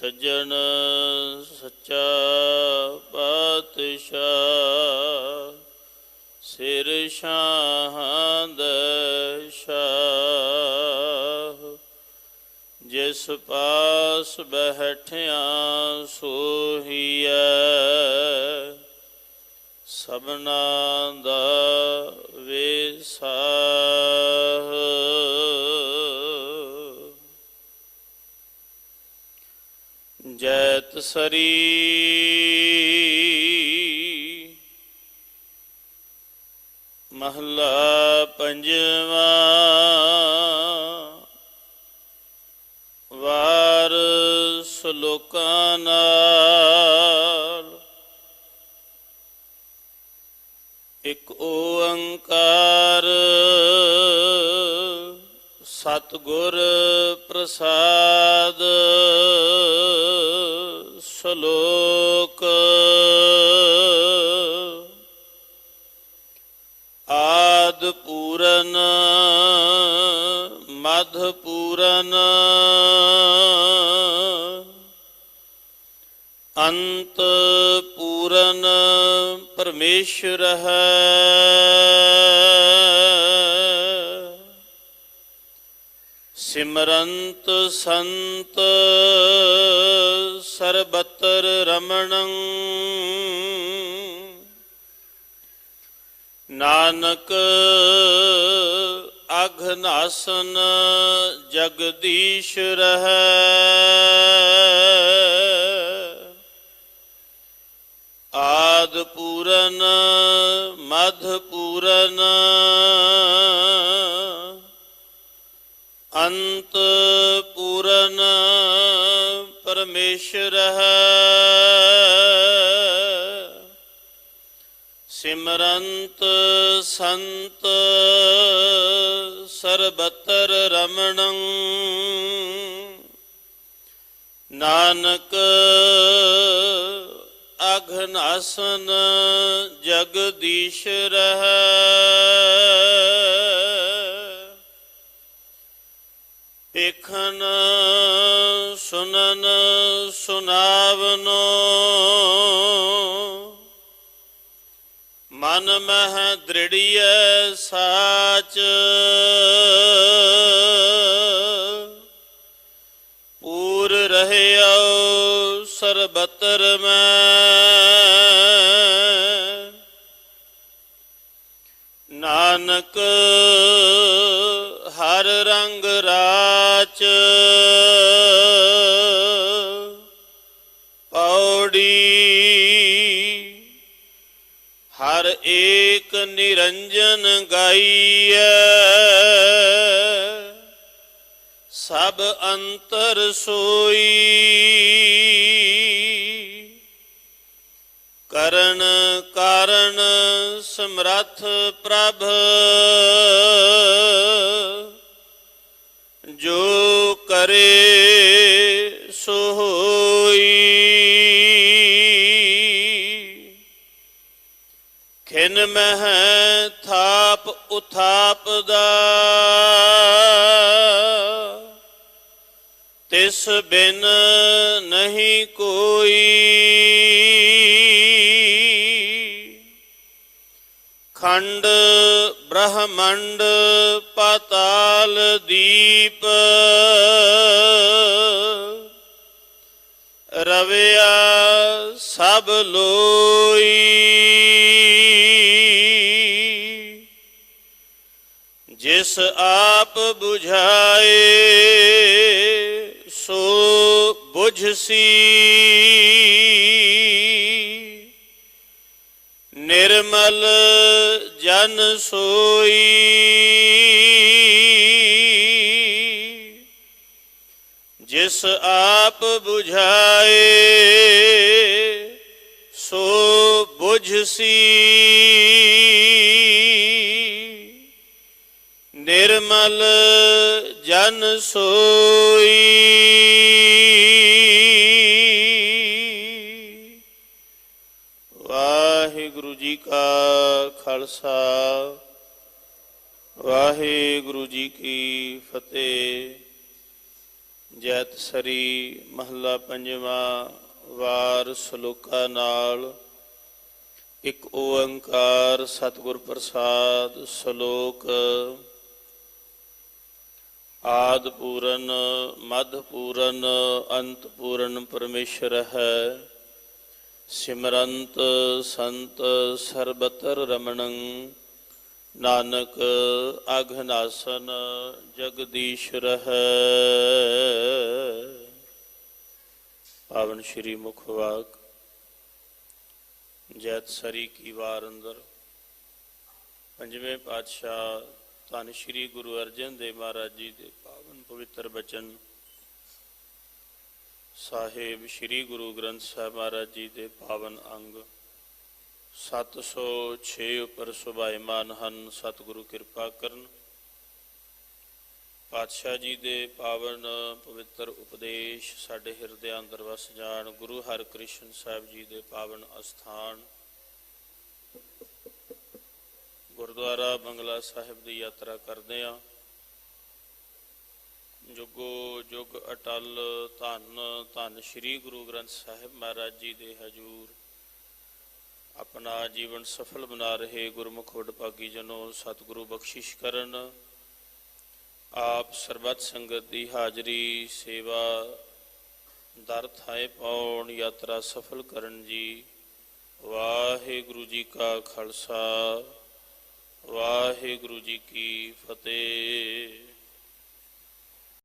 ਸੱਜਣ ਸੱਚਾ ਪਾਤਸ਼ਾਹ ਸਿਰ ਸ਼ਾਹਾਂ ਦੇ ਸ਼ਾਹ। ਜਿਸ ਪਾਸ ਬਹਿਠਿਆ ਸੋਹੀਐ ਸਭਨਾ ਦਾ ਵੇਸਾਹ ਜੈਤ ਸਰੀ। ਮਹਲਾ ਪੰਜਵਾ। ਵਾਰ ਸ਼ਲੋਕਾਂ ਨਾਲ। ਇੱਕ ਓੰਕਾਰ ਸਤਗੁਰ ਪ੍ਰਸਾਦ ਸ਼ਲੋਕ। ਆਦ ਪੂਰਨ ਮਧ ਪੂਰਨ ਅੰਤ ਪੂਰਨ ਪਰਮੇਸ਼ਰ ਹੈ। ਸਿਮਰੰਤ ਸੰਤ ਸਰਬਤਰ ਰਮਣੰ। ਨਾਨਕ ਅਘਨਾਸਨ ਜਗਦੀਸ਼ ਰਹੈ। ਆਦ ਪੂਰਨ ਮਧ ਪੂਰਨ ਅੰਤ ਪੂਰਨ ਪਰਮੇਸ਼ਰ ਹੈ। ਸਿਮਰੰਤ ਸੰਤ ਸਰਬਤਰ ਰਮਣੰ ਨਾਨਕ ਅਘਨਾਸਨ ਜਗਦੀਸ਼ ਰਹੈ। ਵੇਖਨ ਸੁਨਨ ਸੁਨਾਵਨੋ ਮਨ ਮਹਿ ਦ੍ਰਿੜੀਐ ਸਾਚ ਪੂਰ ਰਹਿਓ ਸਰਬਤਰ ਮੈਂ। ਨਾਨਕ ਹਰ ਰੰਗ ਰਾਚ। ਪੌੜੀ ਹਰ ਏਕ ਨਿਰੰਜਨ ਗਾਈਐ। ਸਭ ਅੰਤਰ ਸੋਈ। ਕਰਨ ਕਾਰਨ ਸਮਰੱਥ ਪ੍ਰਭ। ਜੋ ਕਰੇ ਸੋ ਹੋਈ। ਖਿਨ ਮਹਿ ਥਾਪ ਉਥਾਪ ਦਾ ਤਿਸ ਬਿਨ ਨਹੀਂ ਕੋਈ। ਖੰਡ ਬ੍ਰਹਮੰਡ ਪਤਾਲ ਦੀਪ। ਰਵਿਆ ਸਭ ਲੋਈ। ਜਿਸ ਆਪ 부ਝਾਏ ਸੋ। ਬੁਝਸੀ ਨਿਰਮਲ ਜਨ ਸੋਈ। ਜਿਸ ਆਪ 부ਝਾਏ ਸੋ। ਬੁਝਸੀ ਨਿਰਮਲ ਜਨ ਸੋਈ। ਵਾਹਿਗੁਰੂ ਜੀ ਕਾ ਖਾਲਸਾ, ਵਾਹਿਗੁਰੂ ਜੀ ਕੀ ਫਤਿਹ। ਜੈਤ ਸਰੀ ਮਹੱਲਾ ਪੰਜਵਾਂ ਵਾਰ ਸਲੋਕਾਂ ਨਾਲ ਇੱਕ ਓੰਕਾਰ ਸਤਿਗੁਰ ਪ੍ਰਸਾਦ ਸ਼ਲੋਕ ਆਦ ਪੂਰਨ, ਮਧ ਪੂਰਨ, ਅੰਤ ਪੂਰਨ ਪਰਮੇਸ਼ਰ ਹੈ। ਸਿਮਰੰਤ ਸੰਤ ਸਰਬਤਰ ਰਮਣੰ, ਨਾਨਕ ਅਘਨਾਸਨ ਜਗਦੀਸ਼ਰ ਹੈ ਪਾਵਨ ਸ਼੍ਰੀ ਮੁਖ ਵਾਕ, ਜੈਤ ਸਰੀ ਕੀ ਵਾਰ ਅੰਦਰ। ਪੰਜਵੇਂ ਪਾਤਸ਼ਾਹ ਧੰਨ ਸ਼੍ਰੀ ਗੁਰੂ ਅਰਜਨ ਦੇਵ ਮਹਾਰਾਜ ਜੀ ਦੇ ਪਾਵਨ ਪਵਿੱਤਰ ਬਚਨ ਸਾਹਿਬ ਸ਼੍ਰੀ ਗੁਰੂ ਗ੍ਰੰਥ ਸਾਹਿਬ ਮਹਾਰਾਜ ਜੀ ਦੇ ਪਾਵਨ ਅੰਗ। 706 ਉੱਪਰ ਸੁਭਾਇਮਾਨ ਹਨ, ਸਤਿਗੁਰੂ ਕਿਰਪਾ ਕਰਨ। ਪਾਤਸ਼ਾਹ ਜੀ ਦੇ ਪਾਵਨ ਪਵਿੱਤਰ ਉਪਦੇਸ਼ ਸਾਡੇ ਹਿਰਦਿਆਂ ਅੰਦਰ ਵਸ ਜਾਣ, ਗੁਰੂ ਹਰਿਕ੍ਰਿਸ਼ਨ ਸਾਹਿਬ ਜੀ ਦੇ ਪਾਵਨ ਅਸਥਾਨ। ਗੁਰਦੁਆਰਾ ਬੰਗਲਾ ਸਾਹਿਬ ਦੀ ਯਾਤਰਾ ਕਰਦੇ ਆਂ। ਜੁਗੋ ਜੁਗ ਅਟਲ ਧੰਨ ਧੰਨ ਸ੍ਰੀ ਗੁਰੂ ਗ੍ਰੰਥ ਸਾਹਿਬ ਮਹਾਰਾਜ ਜੀ ਦੇ ਹਜੂਰ। ਆਪਣਾ ਜੀਵਨ ਸਫਲ ਬਣਾ ਰਹੇ ਗੁਰਮੁਖ ਵਡਭਾਗੀ ਜਨੋ ਸਤਿਗੁਰੂ ਬਖਸ਼ਿਸ਼ ਕਰਨ। ਆਪ ਸਰਬੱਤ ਸੰਗਤ ਦੀ ਹਾਜ਼ਰੀ, ਸੇਵਾ ਦਰ ਥਾਏ ਪਾਉਣ, ਯਾਤਰਾ ਸਫਲ ਕਰਨ ਜੀ। ਵਾਹਿਗੁਰੂ ਜੀ ਕਾ ਖਾਲਸਾ, ਵਾਹਿਗੁਰੂ ਜੀ ਕੀ ਫਤਿਹ।